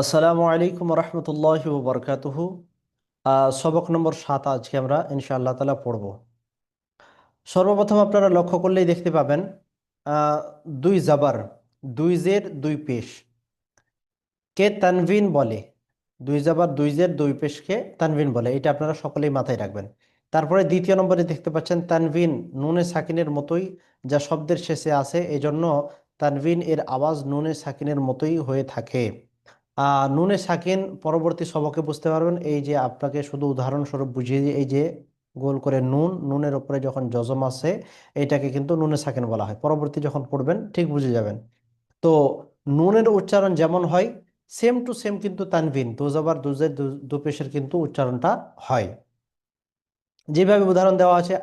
আসসালামু আলাইকুম রহমতুল্লাহ বরকাতুহু। সবক নম্বর সাত আজকে আমরা ইনশাআল্লাহ তালা পড়ব। সর্বপ্রথম আপনারা লক্ষ্য করলেই দেখতে পাবেন দুই জাবার, দুই জের, দুই পেশ। কে তানভিন বলে? দুই জাবার, দুই জের, দুই পেশকে তানভিন বলে। এটা আপনারা সকলেই মাথায় রাখবেন। তারপরে দ্বিতীয় নম্বরে দেখতে পাচ্ছেন, তানভিন নুনে সাকিনের মতোই, যা শব্দের শেষে আছে, এজন্য তানভিন এর আওয়াজ নুনে সাকিনের মতোই হয়ে থাকে। নুনে সাকিন পরবর্তী সবকে বুঝতে পারবেন। এই যে আপনাকে শুধু উদাহরণস্বরূপ বুঝিয়ে দিই, এই যে গোল করে নুন নুনের উপরে যখন যজম আছে এটাকে কিন্তু নুনে সাকিন বলা হয়। পরবর্তী যখন পড়বেন ঠিক বুঝে যাবেন। তো নুনের উচ্চারণ যেমন হয় সেম টু সেম কিন্তু তানভিন দুজাবার দুজের দুপেশের কিন্তু উচ্চারণটা হয়। যেভাবে উদাহরণ দেওয়া আছে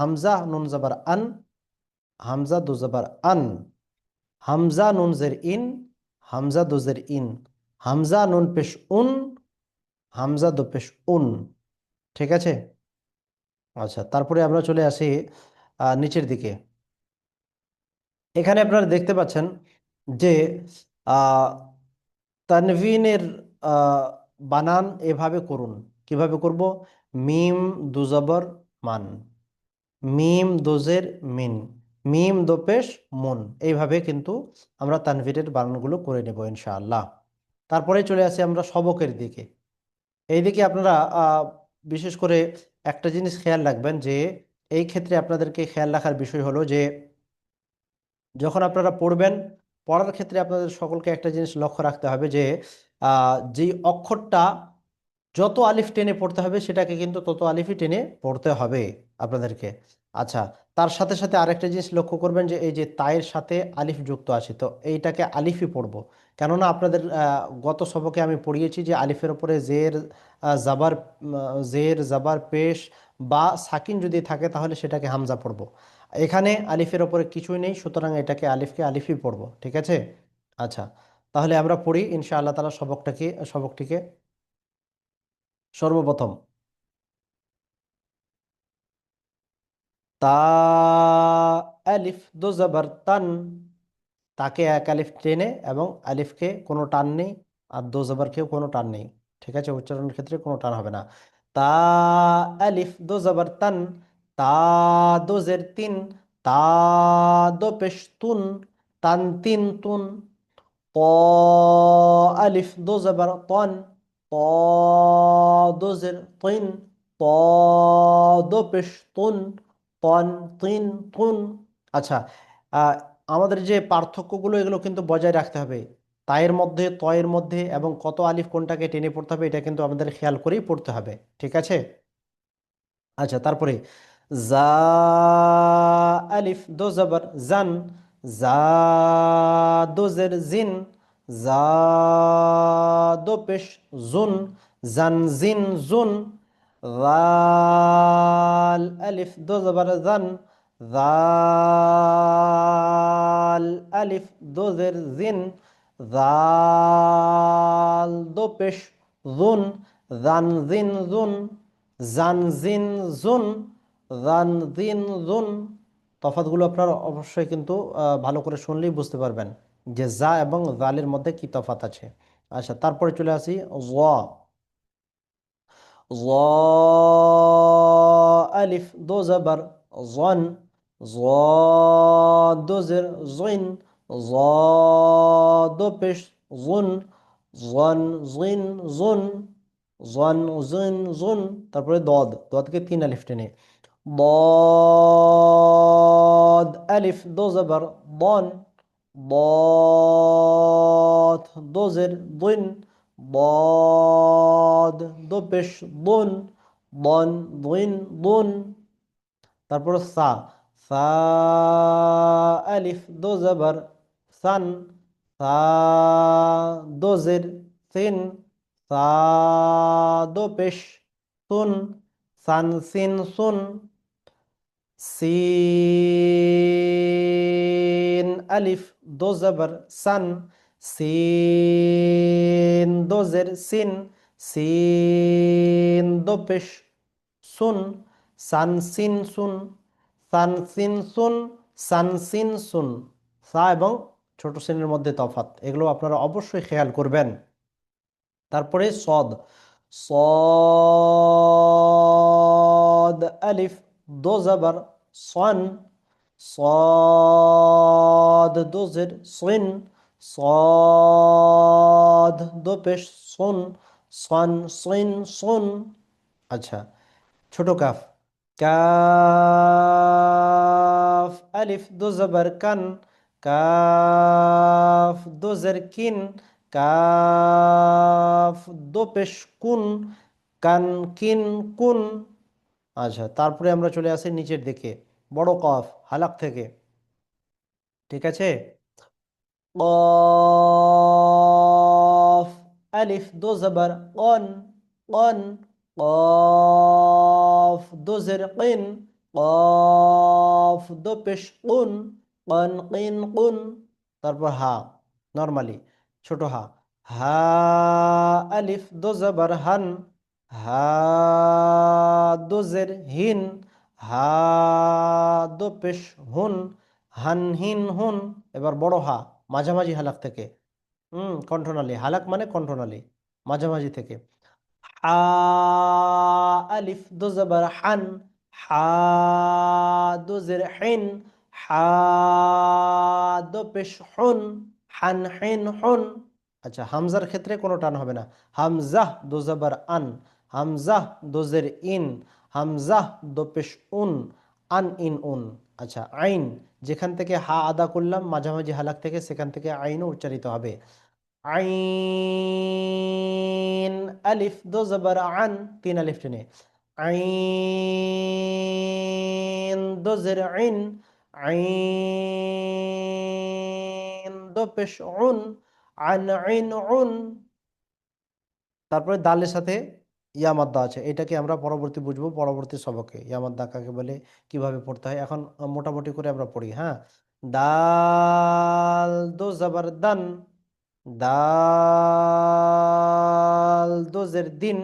হামজা নুন জাবার আন হামজা দুজাবার আন হামজা নুন জের ইন হামজা দুজের ইন। হামজা নুন পেশ উন, হামজা দো পেশ উন। ঠিক আছে? আচ্ছা তারপরে আমরা চলে আসি নিচের দিকে। এখানে আপনারা দেখতে পাচ্ছেন যে তানভিনের বানান এভাবে করুন। কীভাবে করব? মিম দুজবর মান। মিম দোজের মিন। মিম দোপেশ মুন। এইভাবে কিন্তু আমরা তানভীরের বানানগুলো করে নেব ইনশাআল্লাহ। তারপরে চলে আসি আমরা সবকের দিকে। এই দিকে আপনারা বিশেষ করে একটা জিনিস খেয়াল রাখবেন যে, এই ক্ষেত্রে আপনাদেরকে খেয়াল রাখার বিষয় হলো যে, যখন আপনারা পড়বেন, পড়ার ক্ষেত্রে আপনাদের সকলকে একটা জিনিস লক্ষ্য রাখতে হবে যে যেই অক্ষরটা যত আলিফ টেনে পড়তে হবে, সেটাকে কিন্তু তত আলিফই টেনে পড়তে হবে আপনাদেরকে। আচ্ছা তার সাথে সাথে আরেকটা জিনিস লক্ষ্য করবেন যে এই যে তায়ের সাথে আলিফ যুক্ত আছে, তো এইটাকে আলিফই পড়ব। কেননা আপনাদের গত সবকে আমি পড়িয়েছি যে আলিফের ওপরে জের জাবার জের, জাবার পেশ বা সাকিন যদি থাকে তাহলে সেটাকে হামজা পড়ব। এখানে আলিফের ওপরে কিছুই নেই, সুতরাং এটাকে আলিফকে আলিফই পড়ব, ঠিক আছে? আচ্ছা তাহলে আমরা পড়ি, ইনশাআল্লাহ তালা সবকটাকে, সবকটিকে সর্বপ্রথম। তা আলিফ, দো জবর তান। তাকে এক আলিফ টেনে এবং আলিফকে কোনো টান নেই আর দো জবরকেও কোনো টান নেই। ঠিক আছে, উচ্চারণের ক্ষেত্রে কোনো টান হবে না। তা আলিফ, দো জবর তান। তা দো জের তিন। তা দো পেশ তুন তান তিন। তুন ত আলিফ, দো জবর তন। ত দো জের তিন ত দো পেশ তুন তন তিন। তুন আচ্ছা আমাদের যে পার্থক্যগুলো, এগুলো কিন্তু বজায় রাখতে হবে। তায়ের মধ্যে, তয়ের মধ্যে এবং কত আলিফ কোনটাকে টেনে পড়তে হবে, এটা কিন্তু আমাদের খেয়াল করেই পড়তে হবে, ঠিক আছে? আচ্ছা তারপরে জা আলিফ দো জবর জান জা দো জের জিন জা দো পেশ জুন, জান জিন জুন জাল আলিফ দো জবর জান জাল আলিফ দো জের জিন জাল দো পেশ জুন জান জিন জুন জান জিন জুন জান জিন জুন তফাতগুলো আপনারা অবশ্যই কিন্তু ভালো করে শুনলেই বুঝতে পারবেন যে জা এবং জালের মধ্যে কি তফাত আছে। আচ্ছা তারপরে চলে আসি। জ জ আলিফ দো জবর জন জ দো জের জিন জ দো পেশ জুন জন জিন জুন জন জিন জুন তারপরে দদ দদকে তিন আলিফ টেনে ضاد ألف دو زبر ضن ضاد دو زر ضن ضاد دو পেশ ضن ضن ضن ضن তারপর সা সা আলিফ দো জবর সান সা দো জের সিন সা দো পেশ সুন সান সিন সুন সিন আলিফ দো জবর সান সিন দো জের সিন সিন দো পেশ সুন সান সিন সুন সান সিন সুন সান সিন সুন সা এবং ছোট শ্রেণীর মধ্যে তফাত এগুলো আপনারা অবশ্যই খেয়াল করবেন তারপরে সদ সদ আলিফ দো জবর সন صاد দো জের সিন সদ দোপেশ সোন, সন সৈন সোন। আচ্ছা ছোট কাফ। কাফ আলিফ দো জবর কান। কাফ দোজের কিন। কাফ দো পেশ কুন। কান কিন কুন। আচ্ছা তারপরে আমরা চলে আসি নিচের দিকে, বড় কফ, হালাক থেকে। ঠিক আছে? কফ আলিফ দো জবর কন কন কফ দো জের কিন কফ দো পেশ কুন কন কিন কুন তারপর হা নর্মালি ছোট হা হা আলিফ দো জবর হান হা দো জের হিন হা দো পেশ হুন হান হিন হুন এবার বড় হা মাঝামাঝি হালাক থেকে। হুম, কণ্ঠনালী। হালাক মানে কণ্ঠনালী, মাঝামাঝি থেকে। হা, আলিফ হান। হা হিন। হা হুন। হান, হিন আচ্ছা হামজার ক্ষেত্রে কোনো টান হবে না। হামজাহ দো জবর আন। হামজাহ দোজের ইন। হামজাহ দো পেশ উন। আন, ইন, উন। আচ্ছা আইন। যেখান থেকে হা আদা করলাম, মাঝামাঝি হালাক থেকে সেখান থেকে আইনও উচ্চারিত হবে। আইন, আলিফ, দো, জবর, আন, তিন আলিফ টেনে। আইন, দো, জের, আইন। আইন, দো, পেশ, উন। আন, আইন, উন। তারপরে দালের সাথে ইয়ামাদ্দা আছে। এটাকে আমরা পরবর্তী বুঝব, পরবর্তী সবকে। ইয়ামাদ্দা কাকে বলে? কীভাবে পড়তে হয়? এখন মোটামুটি করে আমরা পড়ি হ্যাঁ? দাল দো জবর দান দাল দো জের দিন।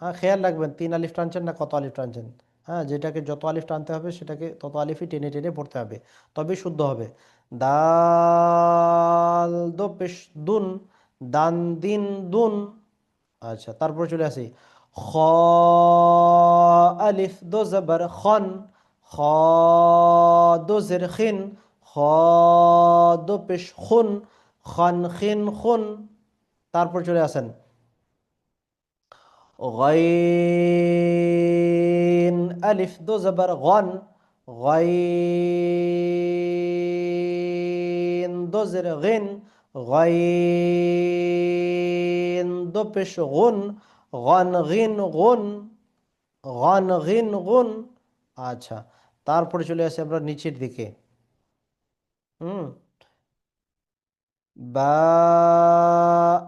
হ্যাঁ খেয়াল রাখবেন, তিন আলিফ টানছেন না কত আলিফ টানছেন? হ্যাঁ যেটাকে যত আলিফ টানতে হবে, সেটাকে তত আলিফই টেনে টেনে পড়তে হবে। তবেই শুদ্ধ হবে। দাল দো পেশ দুন, দান দিন দুন। আচ্ছা তারপর চলে আসি। খ আলিফ দো জবর খন খ দো জের খিন খ দো পেশ খুন খন খিন খুন তারপর চলে আসেন غين ألف دو زبر غن غين دو زر غن غين دو পেশ গুন গন গিন গুন, গন আচ্ছা তারপরে চলে আসে আমরা নিচের দিকে। হুম। বা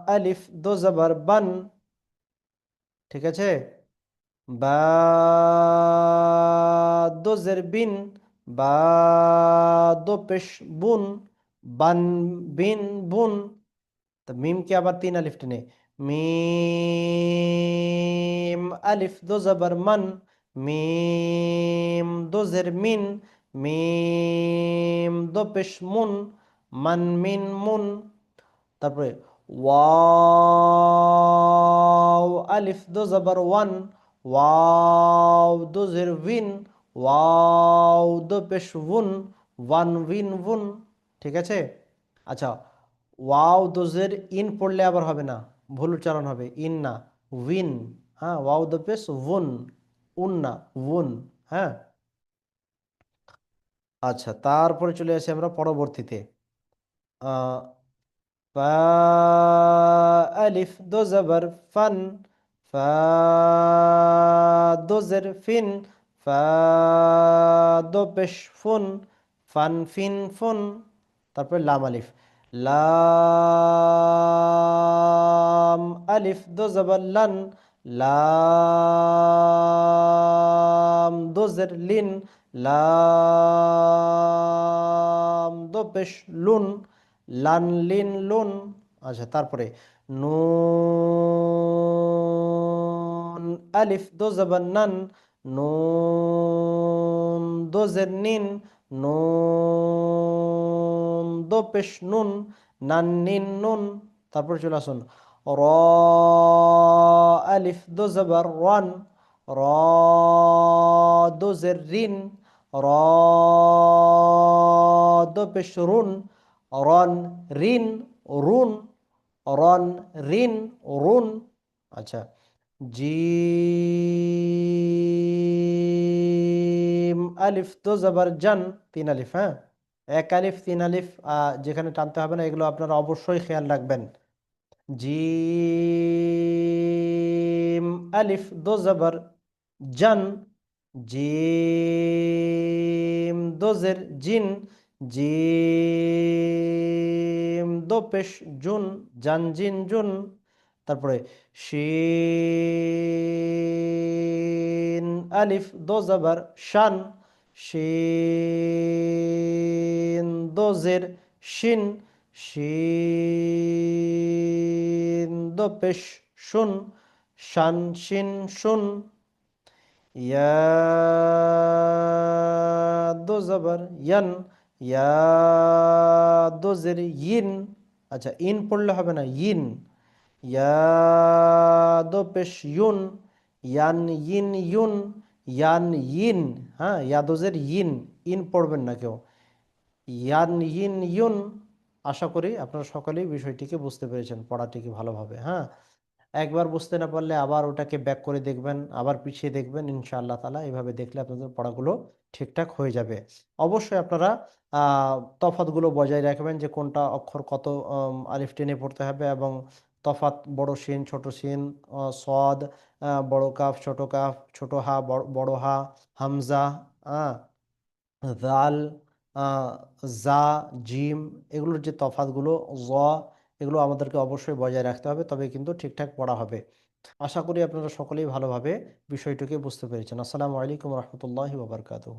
আলিফ দো জবর বান। ঠিক আছে? বা দো জের বিন বা দো পেশ বুন, বান বিন বুন। তো মিমকে আবার তিন আলিফ টেনে। মিম, আলিফ, দো, জবর, মান। মিম, দো মিন। মিম, দো, পেশ, মুন। মান, মিন, মুন। তারপরে ওয়াও, আলিফ, দো, জবর, ওয়ান। ওয়াও, দো উইন ওয়াও, দো, পেশ উন ওয়ান উইন উন ঠিক আছে? আচ্ছা ওয়াও দোজের ইন পড়লে আবার হবে না। ভুল উচ্চারণ হবে। ইন্না, উইন হ্যাঁ ওয়াউ দ্য পেশ, উন, উন্না, উন হ্যাঁ। আচ্ছা তারপরে চলে আসি আমরা পরবর্তীতে। আলিফ, দো ফান, ফা, দো, জের, ফিন, ফা, দো ফুন, ফান, ফিন, ফুন, তারপরে লাম, আলিফ। লাম আলিফ, দো জবর লান, লাম, দো জের লিন, লাম, দো পেশ লুন, লান লিন লুন। আচ্ছা তারপরে নুন, আলিফ, দো জবর নান, নুন, দো জের নিন, নুন, দো পেশ নুন, নান নিন নুন। তারপর চলে আসুন। র আলিফ দো জবর রন র দো জের রিন র দো পেশ রুন রন রিন রুন রন রিন রুন আচ্ছা। জিম আলিফ তো জবর জান, তিন আলিফ হ্যাঁ? এক আলিফ, তিন আলিফ যেখানে টানতে হবে না, এগুলো আপনারা অবশ্যই খেয়াল রাখবেন। জিম, আলিফ, দো, জবর, জান, জিম, দো, জের, জিন, জিম, দো, পেশ, জুন, জান, জিন, জুন। তারপরে শিন, আলিফ, দো, জবর, শান। শিন, দো, জের, শিন। শিন দো পেশ শুন, শান শিন শুন। ইয়া দো জবর ইয়ান, ইয়া দো জের ইন। আচ্ছা ইন পড়লে হবে না, ইন। ইয়া দো পেশ ইউন, ইয়ান ইন ইউন, ইয়ান ইন। হ্যাঁ ইয়াদোজের ইন ইন পড়বেন না কেউ। ইয়ান ইন ইউন আশা করি আপনারা সকলেই বিষয়টিকে বুঝতে পেরেছেন পড়াটিকে ভালোভাবে হ্যাঁ? একবার বুঝতে না পারলে আবার ওটাকে ব্যাক করে দেখবেন আবার পিছিয়ে দেখবেন ইনশাআল্লাহ তালা এভাবে দেখলে আপনাদের পড়াগুলো ঠিকঠাক হয়ে যাবে। অবশ্যই আপনারা তফাতগুলো বজায় রাখবেন যে কোনটা অক্ষর কত আলিফ টেনে পড়তে হবে এবং তফাত বড় সিন ছোট আহ, সদ বড় কাফ ছোট কাফ ছোট হা বড় হা হামজা দাল জা জিম এগুলোর যে তফাতগুলো জ এগুলো আমাদেরকে অবশ্যই বজায় রাখতে হবে, তবে কিন্তু ঠিকঠাক পড়া হবে। আশা করি আপনারা সকলেই ভালোভাবে বিষয়টিকে বুঝতে পেরেছেন। আসসালামু আলাইকুম রহমতুল্লাহি ওবরকাতুহ